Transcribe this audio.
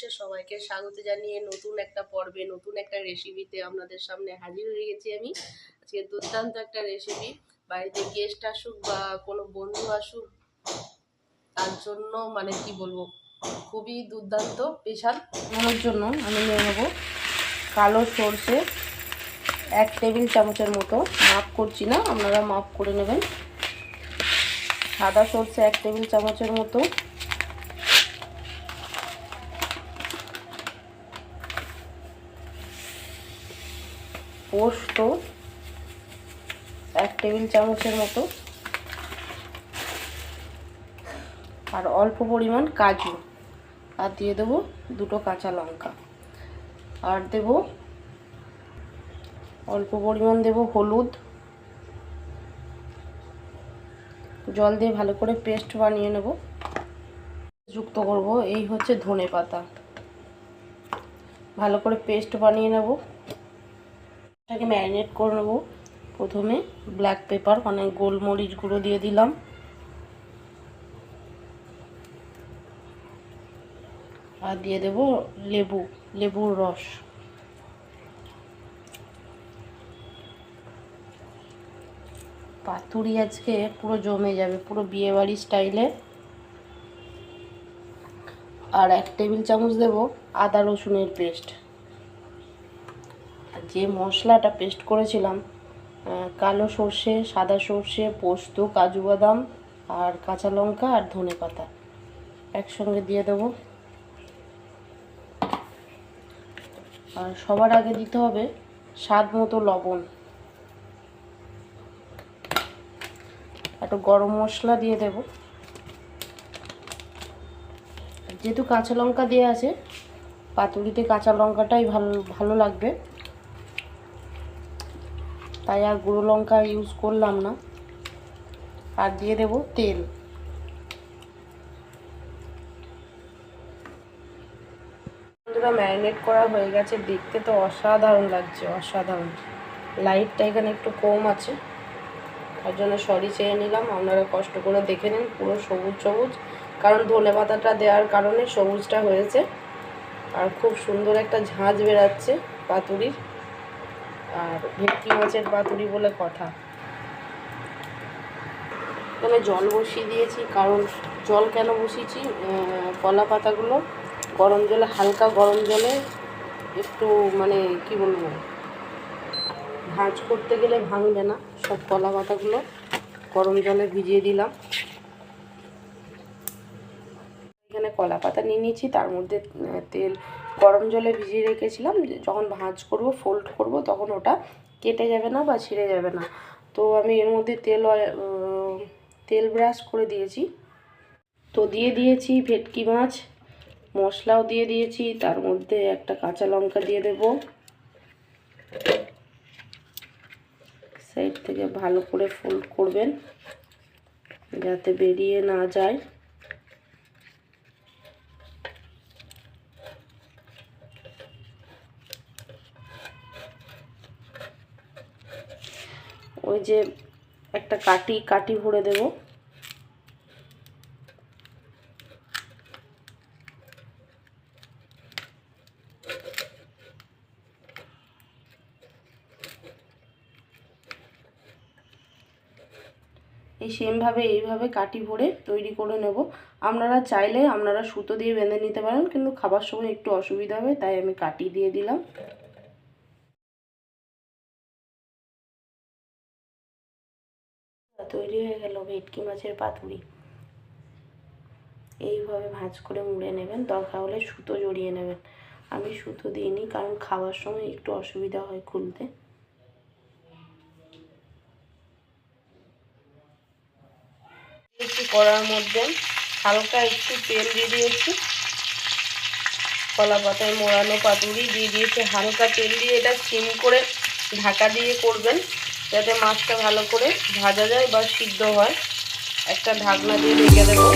নমস্কার সবাইকে স্বাগত জানিয়ে নতুন একটা পর্বে, নতুন একটা রেসিপিতে আপনাদের সামনে হাজির হয়ে গেছি আমি। আজকে দুর্দান্ত একটা রেসিপি বাড়িতে গেস্ট আসুক বা কোনো বন্ধু আসুক, তার জন্য মানে কি বলব, খুবই দুর্দান্ত স্পেশাল ওর জন্য আমি নিয়ে নেব কালো সর্ষে এক টেবিল চামচের মতো। মাপ করছি না, আপনারা মাপ করে নেবেন। সাদা সর্ষে এক টেবিল চামচের মতো। পোস্ত, এক টেবিল চামচের মতো। আর অল্প পরিমাণ কাজু। আর দিয়ে দেবো দুটো কাঁচা লঙ্কা। আর দেব অল্প পরিমাণ দেব হলুদ। জল দিয়ে ভালো করে পেস্ট বানিয়ে নেব। যুক্ত করব, এই হচ্ছে ধনে পাতা ভালো করে পেস্ট বানিয়ে নেব। এটাকে ম্যারিনেট করে নেব। প্রথমে ব্ল্যাক পেপার মানে গোলমরিচ গুঁড়ো দিয়ে দিলাম। আর দিয়ে দেব লেবু, লেবুর রস। পাতুরি আজকে পুরো জমে যাবে, পুরো বিয়েবাড়ি স্টাইলে। আর এক টেবিল চামচ দেব আদা রসুনের পেস্ট। যে মশলাটা পেস্ট করেছিলাম কালো সর্ষে, সাদা সর্ষে, পোস্ত, কাজু বাদাম আর কাঁচা লঙ্কা আর ধনে পাতা একসঙ্গে দিয়ে দেবো। আর সবার আগে দিতে হবে স্বাদ মতো লবণ। একটু গরম মশলা দিয়ে দেব। যেহেতু কাঁচা লঙ্কা দিয়ে আছে, পাতুরিতে কাঁচা লঙ্কাটাই ভালো ভালো লাগবে। তাই আর গুঁড়ো লঙ্কা ইউজ করলাম না। আর দিয়ে দেব তেল। বন্ধুরা ম্যারিনেট করা হয়ে গেছে। দেখতে তো অসাধারণ লাগছে, অসাধারণ। লাইটটা এখানে একটু কম আছে। তার জন্য সরি চেয়ে নিলাম। আপনারা কষ্ট করে দেখে নিন, পুরো সবুজ সবুজ। কারণ ধনে পাতাটা দেওয়ার কারণে সবুজটা হয়েছে। আর খুব সুন্দর একটা ঝাঁঝ বেরাচ্ছে পাতুরির। আর ভেটকি মাছের পাতুরি বলে কথা। এখানে জল বসিয়ে দিয়েছি, কারণ জল কেন বসিয়েছি? কলা পাতাগুলো গরম জলে, হালকা গরম জলে একটু মানে কি বলব? ভাজ করতে গেলে ভাঙবে না। সব কলা পাতাগুলো গরম জলে ভিজিয়ে দিলাম এখানে কলা পাতা নিয়ে নিয়েছি, তার মধ্যে তেল গরম জলে ভিজিয়ে রেখেছিলাম যখন ভাঁজ করব ফোল্ড করব, তখন ওটা কেটে যাবে না বা ছিঁড়ে যাবে না। তো আমি এর মধ্যে তেল তেল ব্রাশ করে দিয়েছি। তো দিয়ে দিয়েছি ভেটকি মাছ, মশলাও দিয়ে দিয়েছি, তার মধ্যে একটা কাঁচা লঙ্কা দিয়ে দেব। সাইড থেকে ভালো করে ফোল্ড করবেন, যাতে বেরিয়ে না যায়। ওই যে একটা কাটি কাটি ভরে দেব। এই সেমভাবে এইভাবে কাটি ভরে তৈরি করে নেব। আপনারা চাইলে আপনারা সুতো দিয়ে বেঁধে নিতে পারেন, কিন্তু খাবার সময় একটু অসুবিধা হবে, তাই আমি কাটি দিয়ে দিলাম। তৈরি হয়ে গেল ভেটকি মাছের পাতুরি। এইভাবে ভাঁজ করে মুড়ে নেবেন, দরকার হলে সুতো জড়িয়ে নেবেন। আমি সুতো দিইনি, কারণ খাওয়ার সময় একটু অসুবিধা হয় খুলতে। একটু করার মধ্যে হালকা একটু তেল দিয়ে দিয়েছি। কলা পাতায় মোড়ানো পাতুরি দিয়ে দিয়েছি। হালকা তেল দিয়ে এটা সিম করে ঢাকা দিয়ে করবেন। যাতে মাছটা ভালো করে ভাজা যায় বা সিদ্ধ হয়। একটা ঢাকনা দিয়ে ঢেকে দেবো।